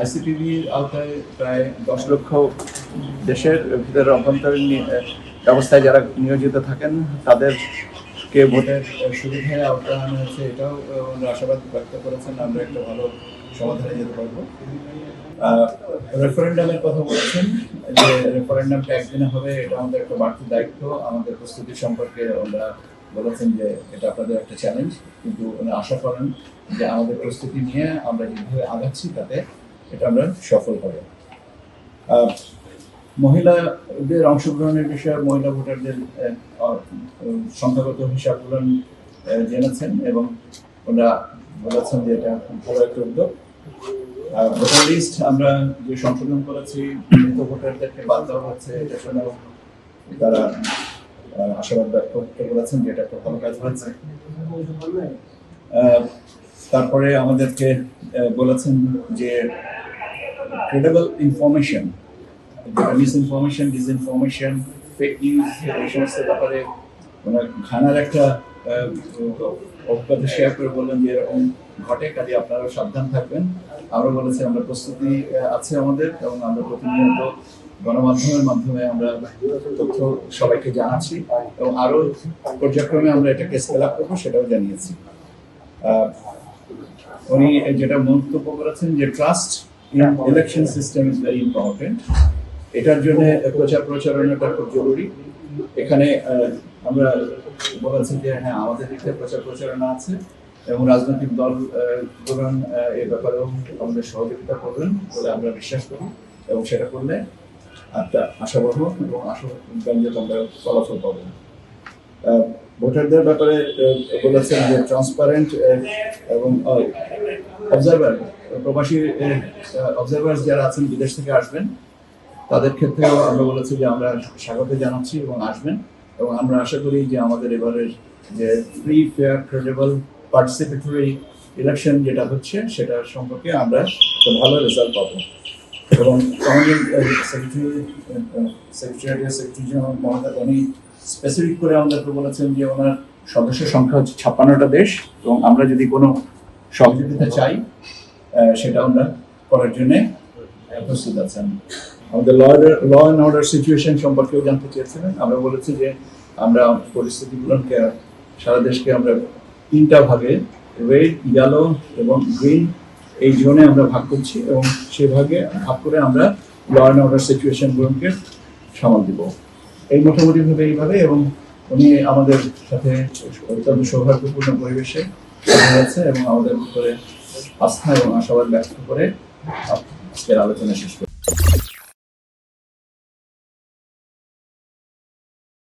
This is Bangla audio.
আইসিটিভির আওতায় প্রায় দশ লক্ষ দেশের ভিতরে অভ্যন্তরীণ ব্যবস্থায় যারা নিয়োজিত থাকেন, তাদেরকে ভোটের সুবিধায় আওতায় আনা হয়েছে এটাও আশাবাদ ব্যক্ত করেছেন। আমরা একটা ভালো সমাধানে যেতে পারব। রেফারেন্ডামের কথা বলেছেন যে রেফারেন্ডামটা একদিনে হবে, এটা আমাদের একটা বাড়তি দায়িত্ব। আমাদের প্রস্তুতি সম্পর্কে ওনারা বলেছেন যে এটা আপনাদের একটা চ্যালেঞ্জ কিন্তু ওনারা আশা করেন যে আমাদের প্রস্তুতি নিয়ে আমরা যেভাবে আগাচ্ছি, তাতে এটা আমরা সফল হবে। মহিলাদের অংশগ্রহণের বিষয়ে মহিলা ভোটারদের সংখ্যাগত হিসাবগুলো জেনেছেন এবং ওনারা বলেছেন যে এটা ভালো একটা উদ্যোগ ভোটার লিস্ট আমরা যে সংশোধন করেছি মৃত ভোটারদেরকে বাদ দেওয়া হচ্ছে, এটা শুনেও তারা আশাবাদ ব্যক্ত করতে বলেছেন যে এটা একটা ভালো কাজ হয়েছে। তারপরে আমাদেরকে বলেছেন যে credible information misinformation disinformation fake news এই সমস্ত ব্যাপারে মানে খানার একটা অভিজ্ঞতা শেয়ার করে বললেন যে এরকম ঘটে কাজে আপনারা সাবধান থাকবেন। আমরা বলেছি, আমরা প্রস্তুতি আছে আমাদের এবং আমরা প্রতিনিয়ত গণমাধ্যমের মাধ্যমে আমরা তথ্য সবাইকে জানাচ্ছি এবং আরও পর্যায়ক্রমে আমরা এটাকে স্কেল আপ করব, সেটাও জানিয়েছি। উনি যেটা মন্তব্য করেছেন যে trust election system is very important এটার জন্য প্রচার প্রচারণাটা খুব জরুরি। এখানে আমরা বলেছি যে হ্যাঁ আমাদের দিক প্রচার প্রচারণা আছে এবং রাজনৈতিক দল গুলোন, এ ব্যাপারেও আমাদের সহযোগিতা করবেন বলে আমরা বিশ্বাস করি এবং সেটা করলে একটা আশাবহ এবং আশাব্যঞ্জক আমরা ফলাফল পাবো। ভোটারদের ব্যাপারে বলেছেন যে ট্রান্সপারেন্ট এবং অবজারভার প্রবাসী অবজারভার যারা আছেন বিদেশ থেকে আসবেন, তাদের ক্ষেত্রেও আমরা বলেছি যে আমরা স্বাগত জানাচ্ছি এবং আসবেন। এবং আমরা আশা করি যে আমাদের এবারের যে free fair credible participatory election যেটা হচ্ছে, সেটা সম্পর্কে আমরা ভালো রেজাল্ট পাবো। এবং আমাদের সেক্রেটারি উনি স্পেসিফিক করে আমাদেরকে বলেছেন যে ওনার সদস্য সংখ্যা হচ্ছে ছাপ্পান্নটা দেশ। এবং আমরা যদি কোনো সহযোগিতা চাই সেটা আমরা করার জন্য প্রস্তুত আছেন আমাদের law law and order situation সম্পর্কেও জানতে চেয়েছিলেন। আমরা বলেছি যে আমরা পরিস্থিতিগুলোকে, সারা দেশকে আমরা তিনটা ভাগে রেড ইয়েলো এবং গ্রিন এই জোনে আমরা ভাগ করছি এবং সেই ভাগে ভাগ করে আমরা ল অ্যান্ড অর্ডার সিচুয়েশনগুলোকে সামাল দিব। এই মোটামুটি ভাবে এইভাবে এবং উনি আমাদের সাথে অত্যন্ত সৌহার্দ্যপূর্ণ পরিবেশে হয়েছে এবং আমাদের উপরে আস্থা এবং আশাবাদ ব্যক্ত করে আজকের আলোচনা শেষ করি